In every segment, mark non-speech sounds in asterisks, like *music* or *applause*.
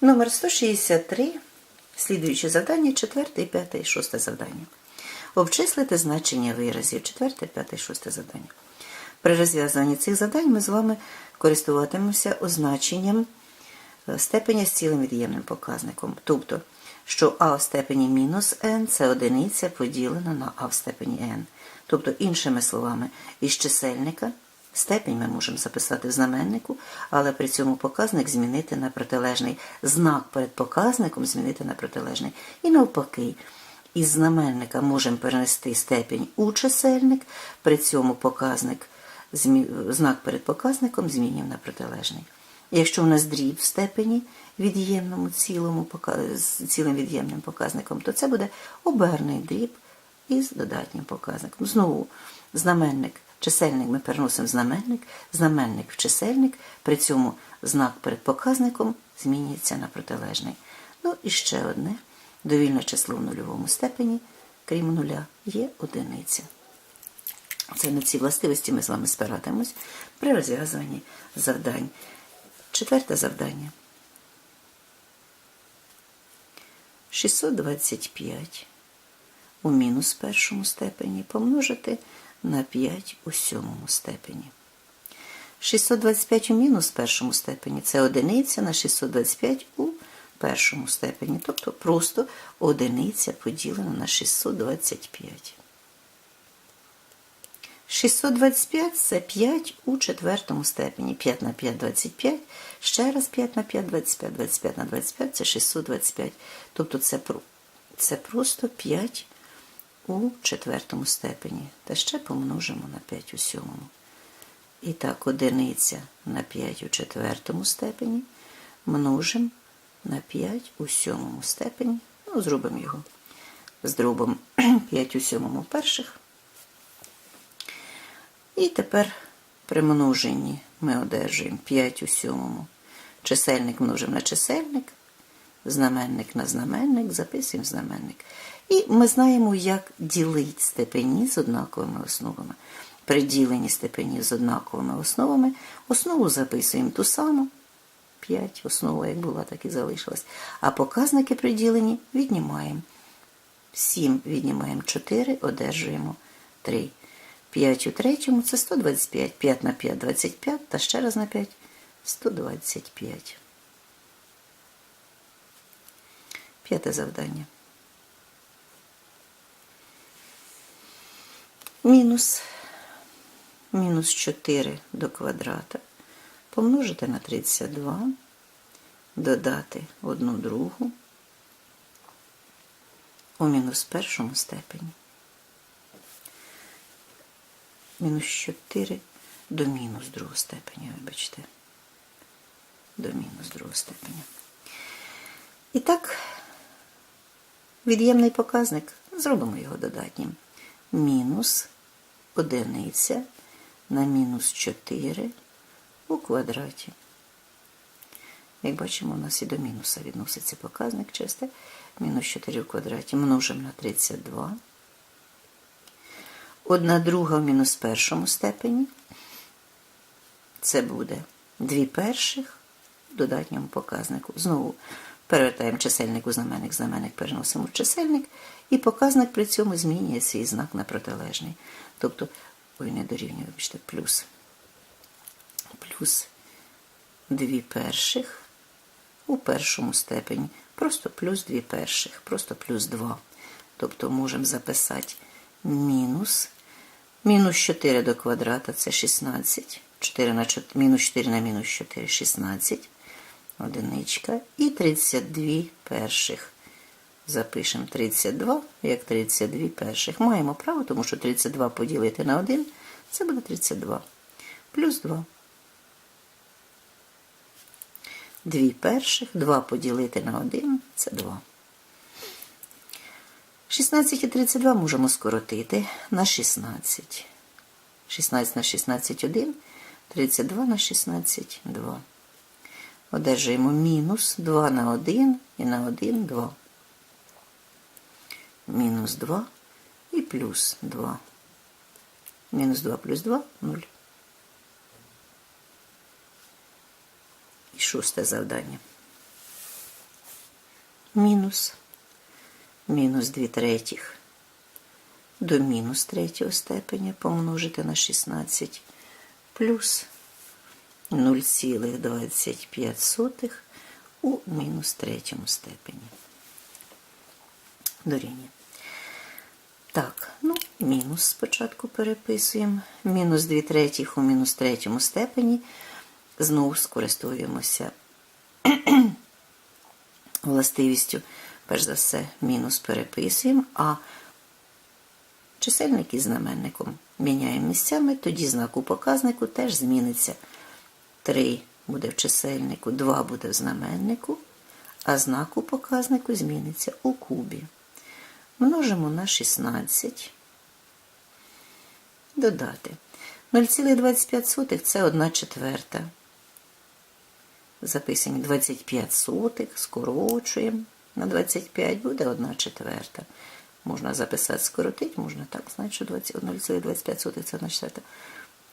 Номер 163. Слідуючі завдання, четверте, п'яте і шосте завдання. Обчислити значення виразів. Четверте, п'яте і шосте завдання. При розв'язанні цих завдань ми з вами користуватимемося означенням е, степеня з цілим від'ємним показником. Тобто, що а в степені мінус n це одиниця поділена на а в степені n. Тобто, іншими словами, із чисельника степень ми можемо записати в знаменнику, але при цьому показник змінити на протилежний. Знак перед показником змінити на протилежний. І навпаки, із знаменника можемо перенести степень у чисельник, при цьому показник, знак перед показником змінюємо на протилежний. Якщо у нас дріб в степені від'ємному цілому, з цілим від'ємним показником, то це буде оберний дріб із додатнім показником. Знову знаменник, чисельник ми переносимо знаменник, знаменник в чисельник, при цьому знак перед показником змінюється на протилежний. Ну і ще одне. Довільне число в нульовому степені, крім нуля, є одиниця. Це на ці властивості ми з вами спиратимось при розв'язуванні завдань. Четверте завдання. 625 у мінус першому степені помножити на 5 у сьомому степені. 625 у мінус першому степені це одиниця на 625 у першому степені. Тобто просто одиниця поділена на 625. 625 це 5 у четвертому степені. 5 на 5 – 25. Ще раз 5 на 5 – 25. 25 на 25 – це 625. Тобто це, це просто 5 у четвертому степені. Та ще помножимо на 5 у сьомому. І так, одиниця на 5 у четвертому степені множимо на 5 у сьомому степені. Ну, зробимо його з дробом 5 у сьомому перших. І тепер при множенні ми одержуємо 5 у сьомому. Чисельник множимо на чисельник, знаменник на знаменник, записуємо знаменник. І ми знаємо, як ділити степені з однаковими основами. При діленні степені з однаковими основами основу записуємо ту саму, 5, основа як була, так і залишилась. А показники при діленні віднімаємо. 7 віднімаємо 4, одержуємо 3. 5 у третьому це 125. 5 на 5 – 25, та ще раз на 5 – 125. П'яте завдання. Мінус. Мінус 4 до квадрата. Помножити на 32. Додати одну другу у мінус першому степені. Мінус 4 до мінус другого степеня, вибачте. До мінус другого степеня. І так, від'ємний показник, зробимо його додатнім. Мінус одиниця на мінус 4 у квадраті. Як бачимо, у нас і до мінуса відноситься показник чисте. Мінус 4 в квадраті множимо на 32. Одна друга в мінус першому степені. Це буде 2 перших в додатньому показнику. Знову перевертаємо чисельник у знаменник, знаменник переносимо в чисельник, і показник при цьому змінює свій знак на протилежний. Тобто, ой, не дорівнює, вибачте, плюс. Плюс 2 перших у першому степені. Просто плюс 2 перших, просто плюс 2. Тобто можемо записати мінус. Мінус 4 до квадрата це 16. 4 на 4, мінус 4 на мінус 4 16. Одиничка. І 32 перших. Запишемо 32, як 32 перших. Маємо право, тому що 32 поділити на 1, це буде 32. Плюс 2. 2 перших, 2 поділити на 1 це 2. 16 і 32 можемо скоротити на 16. 16 на 16 – 1, 32 на 16 – 2. Одержуємо мінус 2 на 1 і на 1 – 2. Мінус 2 і плюс 2. Мінус 2 плюс 2 – 0. І шосте завдання. мінус, мінус 2 третіх до мінус третього степеня помножити на 16 плюс 0,25 у мінус третьому степені. Дорівнює. Так, ну, мінус спочатку переписуємо. Мінус 2 третіх у мінус третьому степені. Знову скористуємося *clears throat* властивістю, перш за все, мінус переписуємо, а чисельник із знаменником міняємо місцями, тоді знак у показнику теж зміниться. 3 буде в чисельнику, 2 буде в знаменнику, а знак у показнику зміниться у кубі. Множимо на 16. Додати. 0,25 це 1 четверта. Записані 25 сотих, скорочуємо на 25, буде 1 четверта. Можна записати скоротити, можна так, знати, що 0,25 це 1 четверта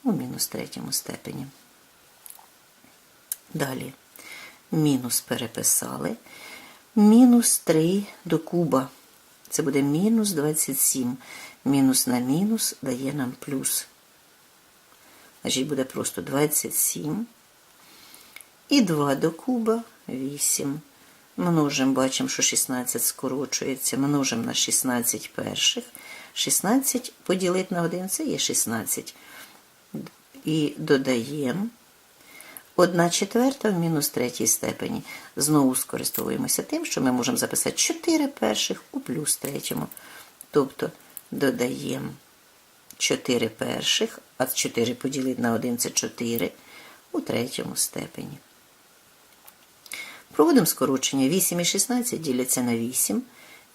у мінус третьому степені. Далі мінус переписали. Мінус 3 до куба. Це буде мінус 27. Мінус на мінус дає нам плюс. Значить, буде просто 27. І 2 до куба 8. Множимо, бачимо, що 16 скорочується. Множимо на 16 перших. 16 поділити на 1 це є 16. І додаємо. Одна четверта в мінус третій степені. Знову скористовуємося тим, що ми можемо записати 4 перших у плюс третьому. Тобто додаємо 4 перших, а 4 поділити на 1 це 4 у третьому степені. Проводимо скорочення. 8 і 16 діляться на 8.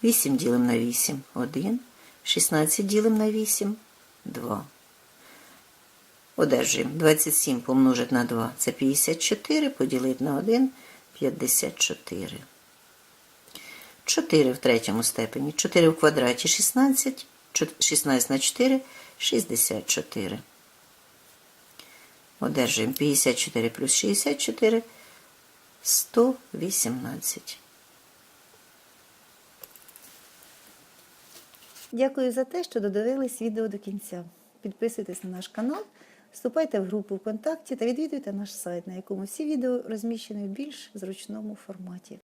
8 ділимо на 8 1. 16 ділимо на 8 2. Одержуємо 27 помножити на 2 це 54, поділити на 1 54. 4 в третьому степені. 4 в квадраті 16, 16 на 4 64. Одержуємо 54 плюс 64 118. Дякую за те, що додивились відео до кінця. Підписуйтесь на наш канал, вступайте в групу ВКонтакті та відвідуйте наш сайт, на якому всі відео розміщені в більш зручному форматі.